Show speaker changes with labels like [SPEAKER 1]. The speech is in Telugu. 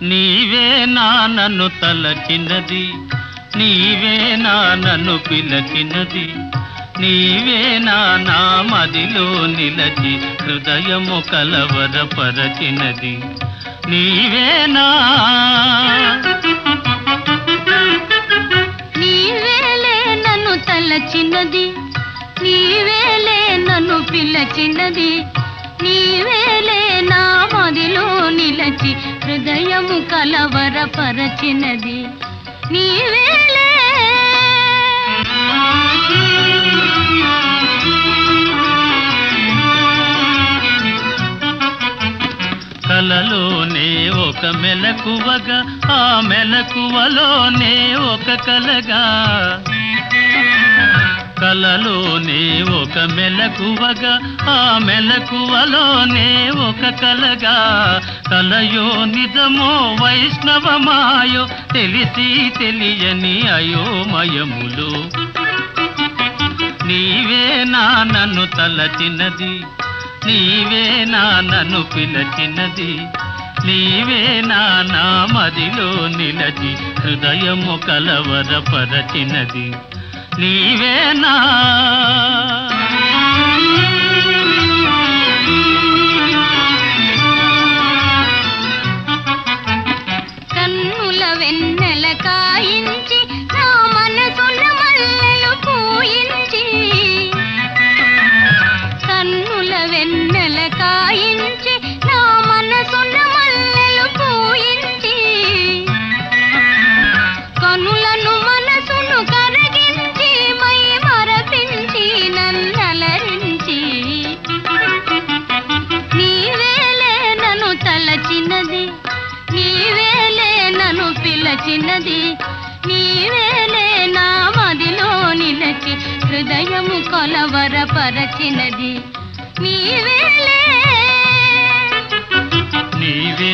[SPEAKER 1] నీవే నా నన్ను తలచినది నీవేనా నన్ను పిలచినది నీవే నా మదిలో నిలచి హృదయము కలవరపరచినది. నీవేనా
[SPEAKER 2] నీవేలే నన్ను తలచినది నీవేలే నన్ను పిలచినది. నీవేలే నా మదిలో నిలచి హృదయము కలవరపరచినది. నీవేలే
[SPEAKER 1] కలలోనే ఒక మెలకువగా ఆ మెలకువలోనే ఒక కలగా. కలలోనే ఒక మెలకువగా ఆ మెలకువలోనే ఒక కలగా. కలయో నిజమో వైష్ణవమాయో తెలిసి తెలియని అయోమయములు. నీవే నా నన్ను తలచినది నీవే నా నన్ను పిలచినది. నీవే నా నా మదిలో నిలచి హృదయము కలవరపరచినది. నీవేనా
[SPEAKER 2] కన్నుల వెన్న చిన్నది నీవేలే నా మదిలో నిలచి హృదయము కొలవరపరచినది. నీవేలే నీవే